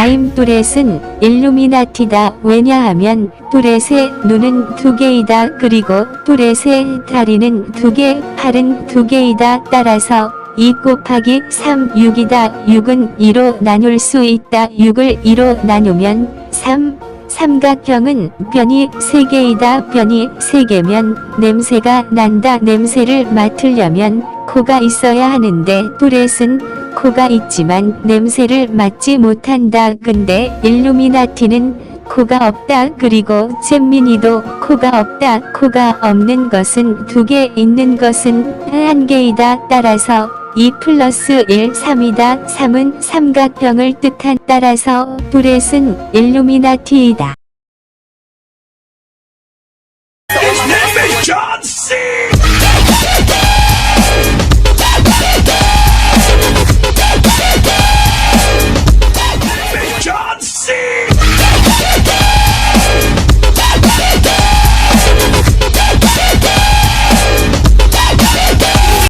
I'm 뚜렛은 일루미나티다. 왜냐하면 뚜렛의 눈은 두 개이다. 그리고 뚜렛의 다리는 두 개, 팔은 두 개이다. 따라서 2 곱하기 3 6이다. 6은 2로 나눌 수 있다. 6을 2로 나누면 3. 삼각형은 변이 3개이다. 변이 3개면 냄새가 난다. 냄새를 맡으려면 코가 있어야 하는데 뚜렛은 코가 있지만 냄새를 맡지 못한다. 근데 일루미나티는 코가 없다. 그리고 잼민이도 코가 없다. 코가 없는 것은 두 개 있는 것은 한 개이다. 따라서 2 플러스 1 3이다. 3은 삼각형을 뜻한 따라서 둘렛은 일루미나티이다. 존 씨!